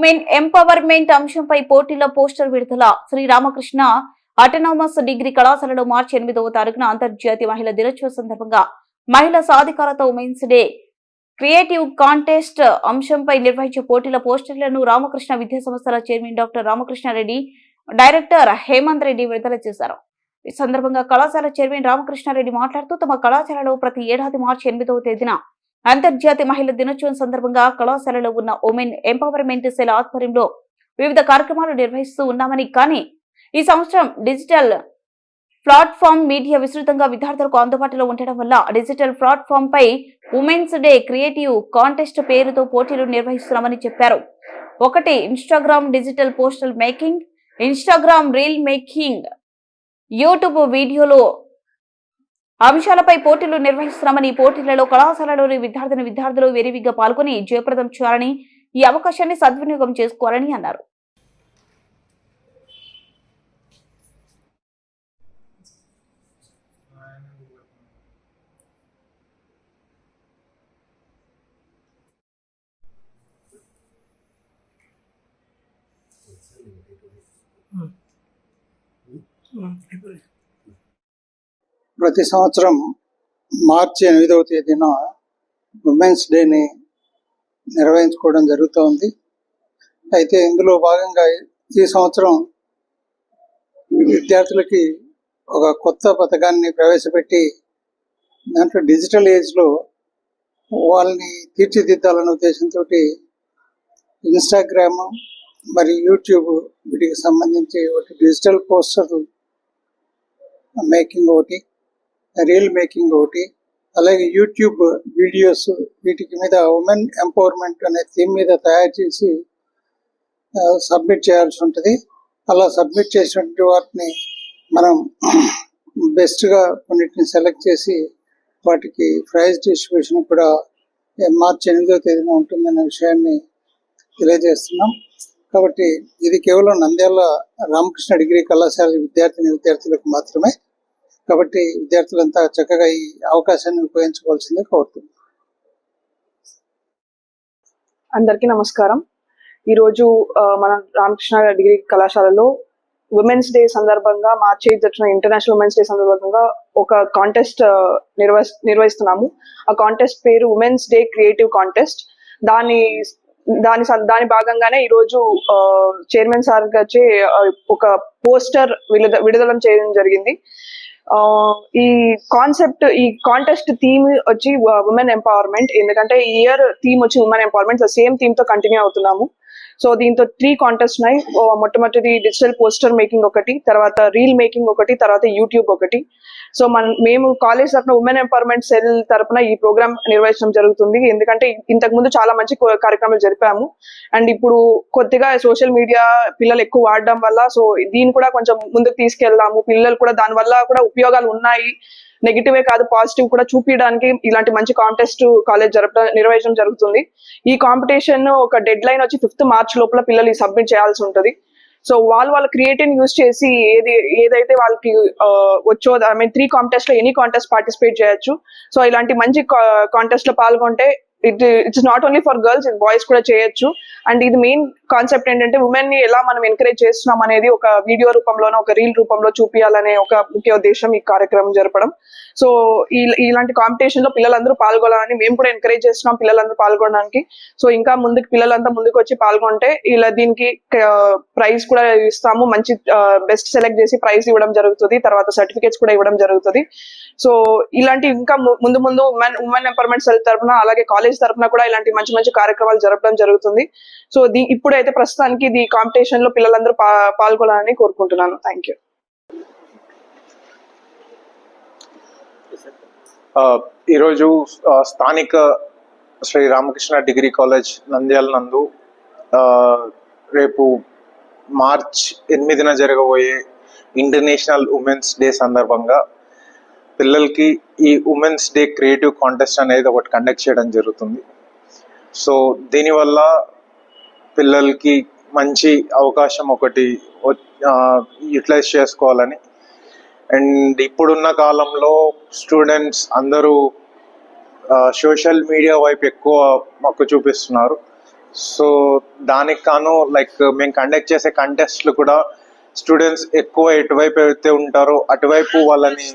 Women empowerment అంశంపై పోటీలో poster విడుదల. శ్రీ రామకృష్ణ డిగ్రీ కళాశాలలో మార్చి ఎనిమిదవ తారీఖున అంతర్జాతీయ మహిళా దినోత్సవ సందర్భంగా మహిళా సాధికారత ఉమెన్స్ డే క్రియేటివ్ కాంటెస్ట్ అంశంపై నిర్వహించే పోటీల పోస్టర్లను రామకృష్ణ విద్యా సంస్థల chairman doctor Ramakrishna Reddy director Hemanth Reddy విడుదల చేశారు. ఈ సందర్భంగా కళాశాల చైర్మన్ రామకృష్ణారెడ్డి మాట్లాడుతూ తమ కళాశాలలో ప్రతి ఏడాది మార్చి ఎనిమిదవ తేదీన అంతర్జాతీయ మహిళా దినోత్సవం సందర్భంగా కళాశాలలో ఉన్న ఉమెన్ ఎంపవర్మెంట్ సెల్ ఆధ్వర్యంలో వివిధ కార్యక్రమాలు నిర్వహిస్తూ ఉన్నామని కానీ ఈ సంవత్సరం డిజిటల్ ప్లాట్ఫామ్ మీడియా విస్తృతంగా విద్యార్థులకు అందుబాటులో ఉండడం వల్ల డిజిటల్ ప్లాట్ఫామ్ పై ఉమెన్స్ డే క్రియేటివ్ కాంటెస్ట్ పేరుతో పోటీలు నిర్వహిస్తున్నామని చెప్పారు. ఒకటి Instagram digital postal making Instagram reel making YouTube వీడియోలో అంశాలపై పోటీలు నిర్వహిస్తున్నామని పోటీలలో కళాశాలలోని విద్యార్థిని విద్యార్థులు విరివిగా పాల్గొని జయప్రదం చేయాలని ఈ అవకాశాన్ని సద్వినియోగం చేసుకోవాలని అన్నారు. Hmm. Hmm. ప్రతి సంవత్సరం మార్చి ఎనిమిదవ తేదీన ఉమెన్స్ డేని నిర్వహించుకోవడం జరుగుతోంది. అయితే ఇందులో భాగంగా ఈ సంవత్సరం విద్యార్థులకి ఒక కొత్త పథకాన్ని ప్రవేశపెట్టి దాంట్లో డిజిటల్ ఏజ్లో వాళ్ళని తీర్చిదిద్దాలనే ఉద్దేశంతో ఇన్స్టాగ్రామ్ మరియు యూట్యూబ్ వీటికి సంబంధించి ఒకటి డిజిటల్ పోస్టర్ మేకింగ్ ఒకటి రీల్ మేకింగ్ ఒకటి అలాగే యూట్యూబ్ వీడియోస్ వీటికి మీద ఉమెన్ ఎంపవర్మెంట్ అనే థీమ్ మీద తయారు చేసి సబ్మిట్ చేయాల్సి ఉంటుంది. అలా సబ్మిట్ చేసినటువంటి వాటిని మనం బెస్ట్గా కొన్నిటిని సెలెక్ట్ చేసి వాటికి ప్రైజ్ డిస్ట్రిబ్యూషన్ కూడా మార్చి ఎనిమిదో తేదీన ఉంటుందనే విషయాన్ని తెలియజేస్తున్నాం. కాబట్టి ఇది కేవలం నంద్యాల రామకృష్ణ డిగ్రీ కళాశాల విద్యార్థిని విద్యార్థులకు మాత్రమే. కాబట్టి విద్యార్థులంతా చక్కగా ఈ అవకాశాన్ని ఉపయోగించుకోవాల్సిందే కోరుతున్నాను అందరికీ నమస్కారం. ఈరోజు మన రామకృష్ణ డిగ్రీ కళాశాలలో ఉమెన్స్ డే సందర్భంగా మార్చి వచ్చిన ఇంటర్నేషనల్ ఉమెన్స్ డే సందర్భంగా ఒక కాంటెస్ట్ నిర్వహి నిర్వహిస్తున్నాము. ఆ కాంటెస్ట్ పేరు ఉమెన్స్ డే క్రియేటివ్ కాంటెస్ట్ దాని దాని దాని భాగంగానే ఈరోజు చైర్మన్ సార్ గారి ఒక పోస్టర్ విడుదల విడుదల చేయడం జరిగింది. ఈ కాన్సెప్ట్ ఈ కాంటెస్ట్ థీమ్ వచ్చి uh, ఉమెన్ ఎంపవర్మెంట్ ఎందుకంటే ఈ ఇయర్ థీమ్ వచ్చి ఉమెన్ ఎంపవర్మెంట్ సేమ్ థీమ్తో కంటిన్యూ అవుతున్నాము. సో దీంతో త్రీ కాంటెస్ట్ ఉన్నాయి. మొట్టమొదటిది డిజిటల్ పోస్టర్ మేకింగ్ ఒకటి తర్వాత రీల్ మేకింగ్ ఒకటి తర్వాత యూట్యూబ్ ఒకటి. సో మన మేము కాలేజ్ తరఫున ఉమెన్ ఎంపవర్మెంట్ సెల్ తరఫున ఈ ప్రోగ్రామ్ నిర్వహించడం జరుగుతుంది. ఎందుకంటే ఇంతకు ముందు చాలా మంచి కార్యక్రమాలు జరిపాము. అండ్ ఇప్పుడు కొద్దిగా సోషల్ మీడియా పిల్లలు ఎక్కువ వాడడం వల్ల సో దీన్ని కూడా కొంచెం ముందుకు తీసుకెళ్దాము. పిల్లలు కూడా దాని వల్ల కూడా ఉపయోగాలు ఉన్నాయి. నెగిటివే కాదు పాజిటివ్ కూడా చూపించడానికి ఇలాంటి మంచి కాంటెస్ట్ కాలేజ్ జరపడం నిర్వహించడం జరుగుతుంది. ఈ కాంపిటీషన్ ఒక డెడ్ లైన్ వచ్చి ఫిఫ్త్ మార్చ్ లోపల పిల్లలు సబ్మిట్ చేయాల్సి ఉంటుంది. సో వాళ్ళు వాళ్ళ క్రియేటివ్ యూస్ చేసి ఏది ఏదైతే వాళ్ళకి వచ్చో ఐ మీన్ త్రీ కాంటెస్ట్లో ఎనీ కాంటెస్ట్ పార్టిసిపేట్ చేయొచ్చు. సో ఇలాంటి మంచి కాంటెస్ట్లో పాల్గొంటే it it's not only for girls boys కూడా చేయొచ్చు. అండ్ ఇది మెయిన్ కాన్సెప్ట్ ఏంటంటే ఉమెన్ని ఎలా మనం ఎంకరేజ్ చేస్తున్నాం అనేది ఒక వీడియో రూపంలోనో ఒక రీల్ రూపంలో చూపించాలనే ఒక ముఖ్య ఉద్దేశం ఈ కార్యక్రమం జరపడం. సో ఈ- ఇలాంటి కాంపిటీషన్లో పిల్లలందరూ పాల్గొనాలని మేము కూడా ఎంకరేజ్ చేస్తున్నాం పిల్లలందరూ పాల్గొనడానికి. సో ఇంకా ముందుకు పిల్లలంతా ముందుకు వచ్చి పాల్గొంటే ఇలా దీనికి ప్రైజ్ కూడా ఇస్తాము. మంచి బెస్ట్ సెలెక్ట్ చేసి ప్రైజ్ ఇవ్వడం జరుగుతుంది. తర్వాత సర్టిఫికేట్స్ కూడా ఇవ్వడం జరుగుతుంది. సో ఇలాంటి ఇంకా ముందు ముందు ఉమెన్ ఉమెన్ ఎంపవర్మెంట్ సెల్ తరపున అలాగే కాలేజ్ తరపున కూడా ఇలాంటి మంచి మంచి కార్యక్రమాలు జరపడం జరుగుతుంది. సో దీ ఇప్పుడైతే ప్రస్తుతానికి ఇది కాంపిటీషన్లో పిల్లలందరూ పాల్గొనాలని కోరుకుంటున్నాను. థ్యాంక్ యూ ఈరోజు స్థానిక శ్రీ రామకృష్ణ డిగ్రీ కాలేజ్ నంద్యాల నందు రేపు మార్చ్ ఎనిమిదిన జరగబోయే ఇంటర్నేషనల్ ఉమెన్స్ డే సందర్భంగా పిల్లలకి ఈ ఉమెన్స్ డే క్రియేటివ్ కాంటెస్ట్ అనేది ఒకటి కండక్ట్ చేయడం జరుగుతుంది. సో దీనివల్ల పిల్లలకి మంచి అవకాశం ఒకటి యూటిలైజ్ చేసుకోవాలని. అండ్ ఇప్పుడున్న కాలంలో స్టూడెంట్స్ అందరూ సోషల్ మీడియా వైపు ఎక్కువ మొక్క చూపిస్తున్నారు. సో దానికి కాను లైక్ మేము కండక్ట్ చేసే కంటెస్ట్లు కూడా స్టూడెంట్స్ ఎక్కువ ఎటువైపు అయితే ఉంటారో అటువైపు వాళ్ళని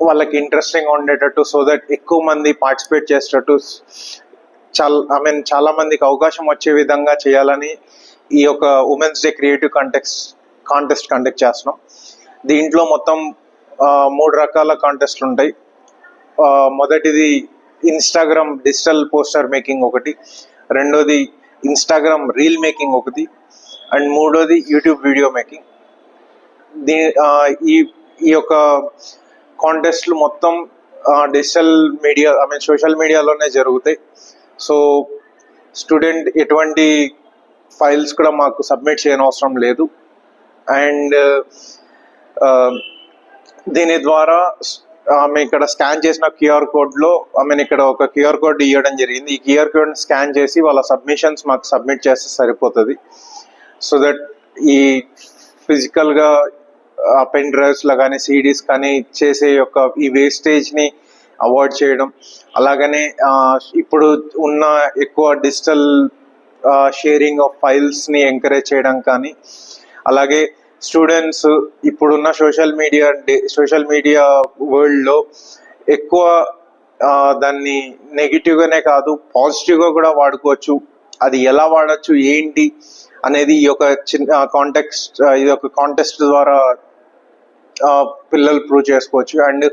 వాళ్ళకి ఇంట్రెస్టింగ్ ఉండేటట్టు సో దట్ ఎక్కువ మంది పార్టిసిపేట్ చేసేటట్టు చాలా ఐ మీన్ చాలా మందికి అవకాశం వచ్చే విధంగా చేయాలని ఈ యొక్క women's day creative context contest conduct చేస్తున్నాం. దీంట్లో మొత్తం మూడు రకాల కాంటెస్ట్లు ఉంటాయి. మొదటిది ఇన్స్టాగ్రామ్ డిజిటల్ పోస్టర్ మేకింగ్ ఒకటి రెండోది ఇన్స్టాగ్రామ్ రీల్ మేకింగ్ ఒకటి అండ్ మూడోది యూట్యూబ్ వీడియో మేకింగ్ దీ ఈ ఈ యొక్క కాంటెస్ట్లు మొత్తం digital media I mean social మీడియాలోనే జరుగుతాయి. సో స్టూడెంట్ ఎటువంటి ఫైల్స్ కూడా మాకు సబ్మిట్ చేయనవసరం లేదు. అండ్ దీని ద్వారా ఆమె ఇక్కడ స్కాన్ చేసిన క్యూఆర్ కోడ్లో ఆమె ఇక్కడ ఒక క్యూఆర్ కోడ్ ఇవ్వడం జరిగింది. ఈ క్యూఆర్ కోడ్ని స్కాన్ చేసి వాళ్ళ సబ్మిషన్స్ మాకు సబ్మిట్ చేస్తే సరిపోతుంది. సో దట్ ఈ ఫిజికల్గా పెన్ డ్రైవ్స్లో కానీ సిడీస్ కానీ చేసే యొక్క ఈ వేస్టేజ్ని అవాయిడ్ చేయడం. అలాగనే ఇప్పుడు ఉన్న ఎక్కువ డిజిటల్ షేరింగ్ ఆఫ్ ఫైల్స్ని ఎంకరేజ్ చేయడం కానీ అలాగే స్టూడెంట్స్ ఇప్పుడున్న సోషల్ మీడియా సోషల్ మీడియా వరల్డ్లో ఎక్కువ దాన్ని నెగిటివ్ గానే కాదు పాజిటివ్గా కూడా వాడుకోవచ్చు. అది ఎలా వాడచ్చు ఏంటి అనేది ఈ యొక్క చిన్న కాంటెక్స్ట్ ఇది ఒక కాంటెస్ట్ ద్వారా పిల్లలు ప్రూవ్ చేసుకోవచ్చు. అండ్